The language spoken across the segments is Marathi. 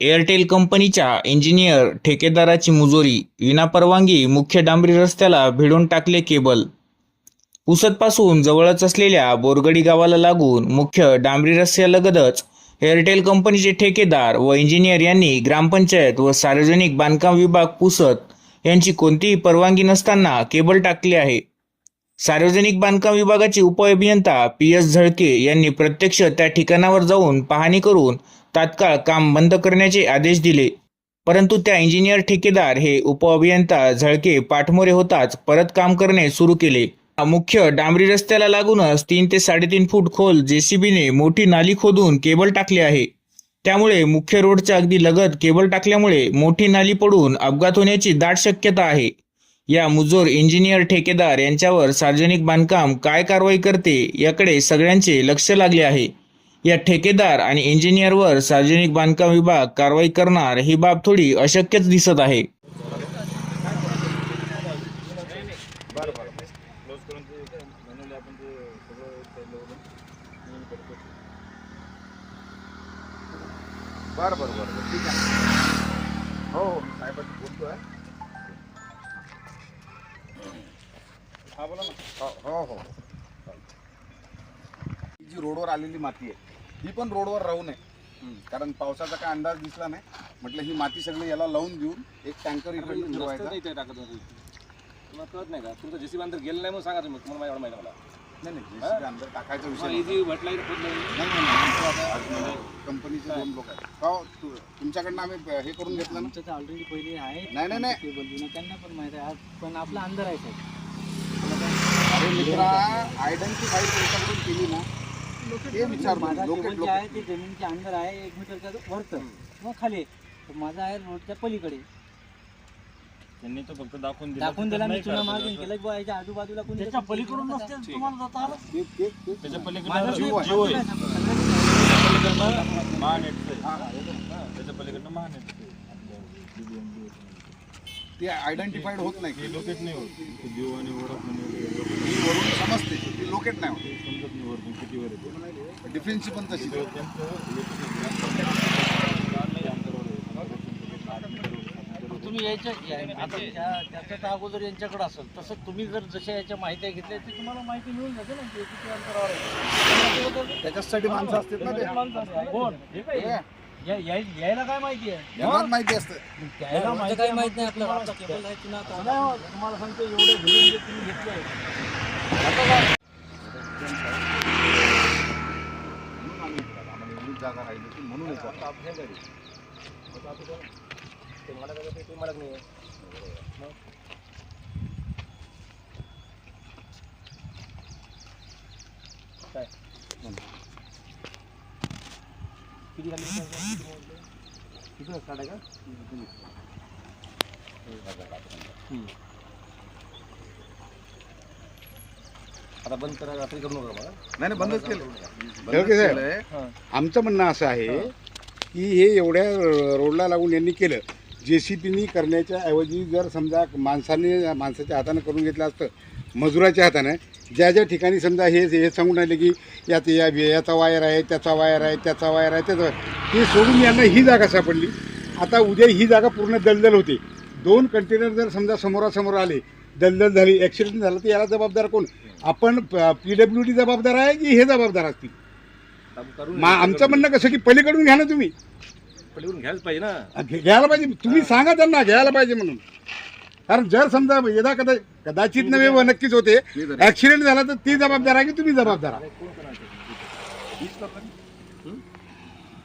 एअरटेल कंपनीच्या इंजिनियर ठेकेदाराची मुजोरी विनापरवानगी मुख्य डांबरी रस्त्याला भिडून टाकले केबल. पुसदपासून जवळच असलेल्या बोरगडी गावाला लागून मुख्य डांबरी रस्त्यालगतच एअरटेल कंपनीचे ठेकेदार व इंजिनियर यांनी ग्रामपंचायत व सार्वजनिक बांधकाम विभाग पुसद यांची कोणतीही परवानगी नसताना केबल टाकले आहे. सार्वजनिक बांधकाम विभागाचे उपअभियंता पी एस झळके यांनी प्रत्यक्ष त्या ठिकाणावर जाऊन पाहणी करून तात्काळ काम बंद करण्याचे आदेश दिले. परंतु त्या इंजिनियर ठेकेदार हे उपअभियंता झळके पाठमोरे होताच परत काम करणे सुरू केले. मुख्य डांबरी रस्त्याला लागूनच तीन ते साडेतीन फूट खोल जेसीबीने मोठी नाली खोदून केबल टाकले आहे. त्यामुळे मुख्य रोडच्या अगदी लगत केबल टाकल्यामुळे मोठी नाली पडून अपघात होण्याची दाट शक्यता आहे. या मुजोर इंजिनियर ठेकेदार यांच्यावर सार्वजनिक बांधकाम काय कारवाई करते याकडे सगळ्यांचे लक्ष लागले आहे. या ठेकेदार आणि इंजिनियरवर सार्वजनिक बांधकाम विभाग कारवाई करणार ही बाब थोडी अशक्यच दिसत आहे. बरं बरं बरं बरं ठीक आहे हो हो मी साहेबांशी हा बोला ना हो हो हो ही जी रोडवर आलेली माती आहे. ही पण रोडवर राहू नये. कारण पावसाचा काय अंदाज दिसला नाही. म्हटलं ही माती सगळी याला लावून देऊन एक टँकर इकडे फिरवायचा टाकत तुम्हाला कळत नाही का? तुमचं जेसीबी अंदर गेलं नाही म्हणून सांगा तुम्ही. तुम्हाला एवढं माहिती मला. नाही नाही. JCB अंदर टाकायचा विषय नाही म्हणजे कंपनीचे दोन लोक आहेत. हो? तु- तुमच्याकडनं आम्ही ब- हे करून घेतलं ना? ऑलरेडी पहिले आहे. नाही, नाही, नाही. त्यांना पण माहिती आहे. आज पण आपला अंदर आहे साहेब. अरे मित्रा आयडेंटिफाईड त्याच्याकडून केली ना ते विचार माझा लोक केबल जे आहे ते जमिनीच्या अंदर आहे एक मीटरच्या वरतं मग खाली. आहे. तर माझा आहे रोडच्या पलीकडे. त्यांनी तो फक्त दाखवून दाखवून दिला मी तुला मार्जिन केलं बुवा याच्या आजूबाजूला कोणी त्याच्या पलीकडून नसते तुम्हाला जाता आलं? ते ते ते त्याच्या माझं पलीकडनं जीव आहे. जीव आहे सगळं- महानेटचं हा, त्याच्या पलीकडनं महानेटचं ते आयडेंटिफाईड होत नाही. ते लोकेट नाही होत. जीव आणि ओळख ही वरून समजते. ती लोकेट नाही होत. समजत नाही वरतून किती वर येते. डिफेन्सची पण तशी तुम्ही यायच्या या- आता त्या- त्याचं तर अगोदर यांच्याकडे असेल तसं तुम्ही जर जशा याच्या माहिती घेतल्या तर तुम्हाला माहिती मिळून जाते ना की किती अंतरावर आहे. त्याच्यासाठी माणसं असतात ना ते. कोण? यायला काय माहिती आहे? माहिती असतं. त्याला माहिती काही माहीत नाही आपल्याला. आता. तुम्हाला सांगतो एवढे भरून जे तुम्ही घेतले म्हणून आम्ही इकडे आलो. आम्हाला एवढीच जागा राहिली होती म्हणून ते मला ते मला नाही काय किती खाली किती वाजता आहे का आता बंद करा रात्री करू नका मला नाही नाही बंदच केलं ठेव बंदच की साहेब? केलंय. आमचं म्हणणं असं आहे की हे एवढ्या रोडला लागून यांनी केलं. जे सी पीनी करण्याच्या ऐवजी जर समजा माणसाने माणसाच्या हातानं करून घेतलं असतं मजुराच्या हातानं ज्या ज्या ठिकाणी समजा हे हे सांगून राहिले की यात या याचा वायर आहे त्याचा वायर आहे त्याचा वायर आहे त्याचा wire- ते सोडून यांना ही जागा सापडली. आता उद्या ही जागा पूर्ण दलदल होते. दोन कंटेनर जर समजा समोरासमोर आले दलदल झाली ॲक्सिडेंट झालं तर याला जबाबदार कोण? आपण पी डब्ल्यू डी जबाबदार आहे की हे जबाबदार असतील? मा आमचं म्हणणं कसं की पलीकडून घ्या ना तुम्ही. पलीकडून घ्यायला पाहिजे ना. घ्यायला पाहिजे. तुम्ही सांगा त्यांना घ्यायला पाहिजे म्हणून. कारण जर समजा यदा कदा कदाचित नव्हे व नक्कीच होते ऍक्सिडेंट झाला तर ती जबाबदार आहे की तुम्ही जबाबदार आहे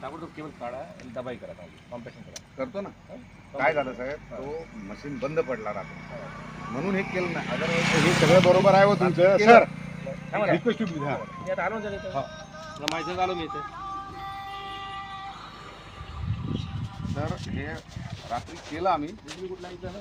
ताबडतोब केवळ काढा आणि दबाई करा कॉम्प्रेशन करा. करतो ना. काय झालं साहेब? तो मशीन बंद पडला राहतो म्हणून हे केलं नाही. अदरवाईज हे सगळं बरोबर आहे हो तुमचं सर थांबा ना. रिक्वेस्ट टू हा मी आता आलो झाले मला माहिती आलो मी इथे. तर हे रात्री केलं आम्ही. कुठला इथं?